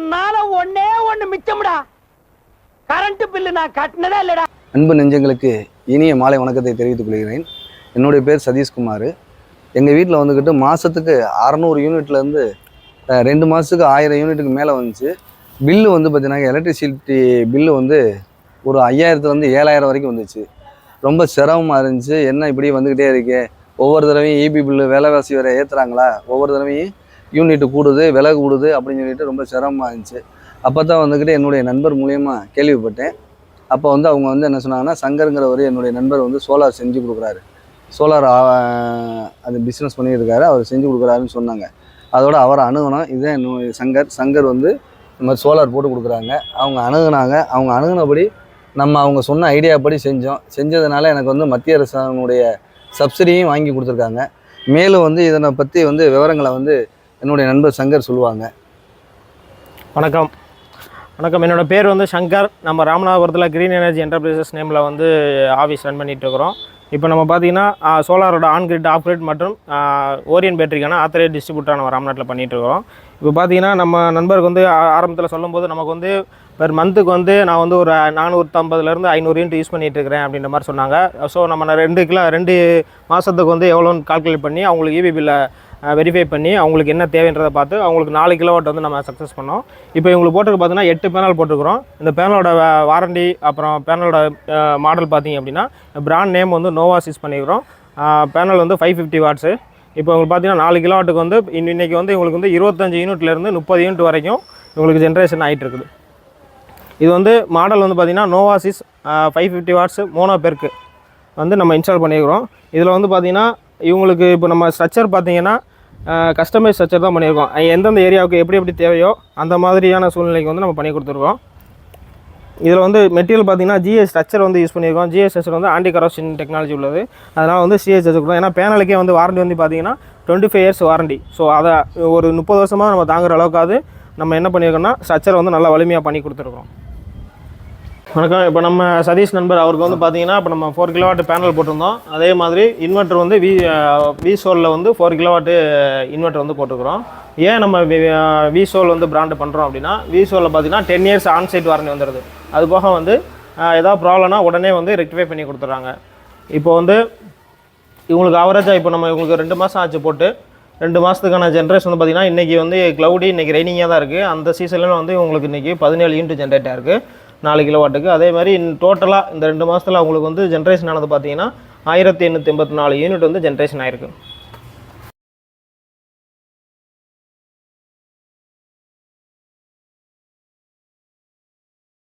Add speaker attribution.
Speaker 1: என்னால ஒன்னே ஒண்ணு மிச்சம்டா. கரண்ட் பில்லு நான் கட்டினதே இல்லடா.
Speaker 2: அன்பு நெஞ்சங்களுக்கு இனிய மாலை வணக்கத்தை தெரிவித்துக் கொள்கிறேன். என்னுடைய பேர் சதீஷ்குமார். எங்கள் வீட்டில் வந்துக்கிட்டு மாதத்துக்கு அறநூறு யூனிட்லேருந்து ரெண்டு மாதத்துக்கு ஆயிரம் யூனிட்டுக்கு மேலே வந்துச்சு. பில்லு வந்து பார்த்தீங்கன்னா எலக்ட்ரிசிட்டி பில்லு வந்து ஒரு ஐயாயிரத்துலேருந்து ஏழாயிரம் வரைக்கும் வந்துச்சு. ரொம்ப சிரமமாக இருந்துச்சு. என்ன இப்படியே வந்துக்கிட்டே இருக்கே? ஒவ்வொரு தடவையும் இபி பில்லு வேலைவாசி வேறு ஏற்றுறாங்களா ஒவ்வொரு தடவையும் யூனிட் கூடுது விலை கூடுது அப்படின்னு சொல்லிட்டு ரொம்ப சிரமமாக இருந்துச்சு. அப்போ தான் வந்துக்கிட்டு என்னுடைய நண்பர் மூலியமா கேள்விப்பட்டேன். அப்போ வந்து அவங்க வந்து என்ன சொன்னாங்கன்னா சங்கருங்கிறவர் என்னுடைய நண்பர் வந்து சோலார் செஞ்சு கொடுக்குறாரு. சோலார் அது பிஸ்னஸ் பண்ணியிருக்காரு அவர் செஞ்சு கொடுக்குறாருன்னு சொன்னாங்க. அதோட அவரை அணுகணும். இதுதான் என்னுடைய சங்கர். சங்கர் வந்து இந்த மாதிரி சோலார் போட்டு கொடுக்குறாங்க. அவங்க அணுகுனாங்க. அவங்க அணுகுனபடி நம்ம அவங்க சொன்ன ஐடியா படி செஞ்சோம். செஞ்சதுனால எனக்கு வந்து மத்திய அரசாங்கனுடைய சப்சிடியும் வாங்கி கொடுத்துருக்காங்க. மேலும் வந்து இதனை பற்றி வந்து விவரங்களை வந்து என்னுடைய நண்பர் சங்கர் சொல்லுவாங்க.
Speaker 3: வணக்கம். வணக்கம். என்னோடய பேர் வந்து சங்கர். நம்ம ராமநாதபுரத்தில் க்ரீன் எனர்ஜி என்டர்பிரைசஸ் நேமில் வந்து ஆஃபீஸ் ரன் பண்ணிகிட்ருக்குறோம் இருக்கிறோம் இப்போ நம்ம பார்த்தீங்கன்னா சோலாரோட ஆன் கிரிட் ஆஃப் கிரிட் மற்றும் ஓரியன் பேட்டரிக்கான ஆத்தரைட் டிஸ்ட்ரிபியூட்டாக நம்ம ராம்நாட்டில் பண்ணிகிட்ருக்கோம் இப்போ பார்த்தீங்கன்னா நம்ம நண்பருக்கு வந்து ஆரம்பத்தில் சொல்லும்போது நமக்கு வந்து பெர் மந்த்துக்கு வந்து நான் வந்து ஒரு நானூற்றம்பதுலேருந்து ஐநூறு யூனிட் யூஸ் பண்ணிகிட்ருக்கிறேன் அப்படின்ற மாதிரி சொன்னாங்க. ஸோ நம்ம ரெண்டு கிலோ ரெண்டு மாதத்துக்கு வந்து எவ்வளோன்னு கால்குலேட் பண்ணி அவங்களுக்கு இபி பில்லை வெரிஃபை பண்ணி அவங்களுக்கு என்ன தேவைன்றதை பார்த்து அவங்களுக்கு நாலு கிலோவாட் வந்து நம்ம சக்ஸஸ் பண்ணோம். இப்போ இவங்களுக்கு போட்டிருக்கு பார்த்தீங்கன்னா எட்டு பேனல் போட்டிருக்கிறோம். இந்த பேனலோட வாரண்டி அப்புறம் பேனலோட மாடல் பார்த்தீங்க அப்படின்னா பிராண்ட் நேம் வந்து நோவாஸ் யூஸ் பண்ணிக்கிறோம். பேனல் வந்து ஃபைவ் ஃபிஃப்டி வாட்ஸு இப்போ உங்களுக்கு பார்த்தீங்கன்னா நாலு கிலோவாட்டுக்கு வந்து இன் இன்னைக்கு வந்து இவங்களுக்கு வந்து இருபத்தஞ்சு யூனிட்லேருந்து முப்பது யூனிட் வரைக்கும் இவங்களுக்கு ஜென்ரேஷன் ஆகிட்டு இருக்குது இது வந்து மாடல் வந்து பார்த்திங்கன்னா நோவாசிஸ் ஃபைவ் ஃபிஃப்டி வாட்ஸ் மோனோ பெருக்கு வந்து நம்ம இன்ஸ்டால் பண்ணியிருக்கிறோம் இதில் வந்து பார்த்திங்கன்னா இவங்களுக்கு இப்போ நம்ம ஸ்ட்ரக்சர் பார்த்திங்கன்னா கஸ்டமைஸ் ஸ்ட்ரக்சர் தான் பண்ணியிருக்கோம். எந்தெந்த ஏரியாவுக்கு எப்படி எப்படி தேவையோ அந்த மாதிரியான சூழ்நிலைக்கு வந்து நம்ம பண்ணி கொடுத்துருக்கோம். இதில் வந்து மெட்டீரியல் பார்த்தீங்கன்னா ஜிஎஸ் ஸ்ட்ரக்சர் வந்து யூஸ் பண்ணியிருக்கோம். ஜிஎஸ் ஸ்ட்ரக்சர் வந்து ஆன்டி கரப்ஷன் டெக்னாலஜி உள்ளது. அதனால் வந்து சிஎஸ் கொடுக்கும் ஏன்னா பேனலுக்கே வந்து வாரண்டி வந்து பார்த்தீங்கன்னா twenty five years warranty so அதை ஒரு முப்பது வருஷமாக நம்ம தாங்குற அளவுக்காவது நம்ம என்ன பண்ணியிருக்கோம்னா ஸ்ட்ரக்சர் வந்து நல்லா வலிமையாக பண்ணி கொடுத்துருக்கோம். வணக்கம். இப்போ நம்ம சதீஷ் நண்பர் அவருக்கு வந்து பார்த்தீங்கன்னா இப்போ நம்ம ஃபோர் கிலோவாட் பேனல் போட்டிருந்தோம். அதே மாதிரி இன்வெர்ட்டர் வந்து வி வி சோலில் வந்து ஃபோர் கிலோவாட்டு இன்வெர்ட்டர் வந்து போட்டுக்கிறோம் ஏன் நம்ம வி சோல் வந்து பிராண்டு பண்ணுறோம் அப்படின்னா வி சோலில் பார்த்தீங்கன்னா டென் இயர்ஸ் ஆன்சைட் வாரண்டி வந்துடுது அது போக வந்து ஏதாவது ப்ராப்ளம்னா உடனே வந்து ரெக்டிஃபை பண்ணி கொடுத்துட்றாங்க. இப்போ வந்து இவங்களுக்கு அவரேஜாக இப்போ நம்ம இவங்களுக்கு ரெண்டு மாதம் ஆச்சு போட்டு ரெண்டு மாதத்துக்கான ஜென்ரேஷன் வந்து பார்த்திங்கன்னா இன்றைக்கி வந்து க்ளவுடி இன்றைக்கி ரெய்னிங்காக தான் இருக்குது அந்த சீசனில் வந்து உங்களுக்கு இன்றைக்கி பதினேழு யூனிட் ஜென்ரேட்டாக இருக்குது நாலு கிலோ வாட்டுக்கு அதே மாதிரி டோட்டலாக இந்த ரெண்டு மாதத்தில் அவங்களுக்கு வந்து ஜென்ரேஷன் ஆனது பார்த்தீங்கன்னா ஆயிரத்தி எண்ணூற்றி எண்பத்தி நாலு யூனிட் வந்து ஜென்ரேஷன் ஆயிருக்கு.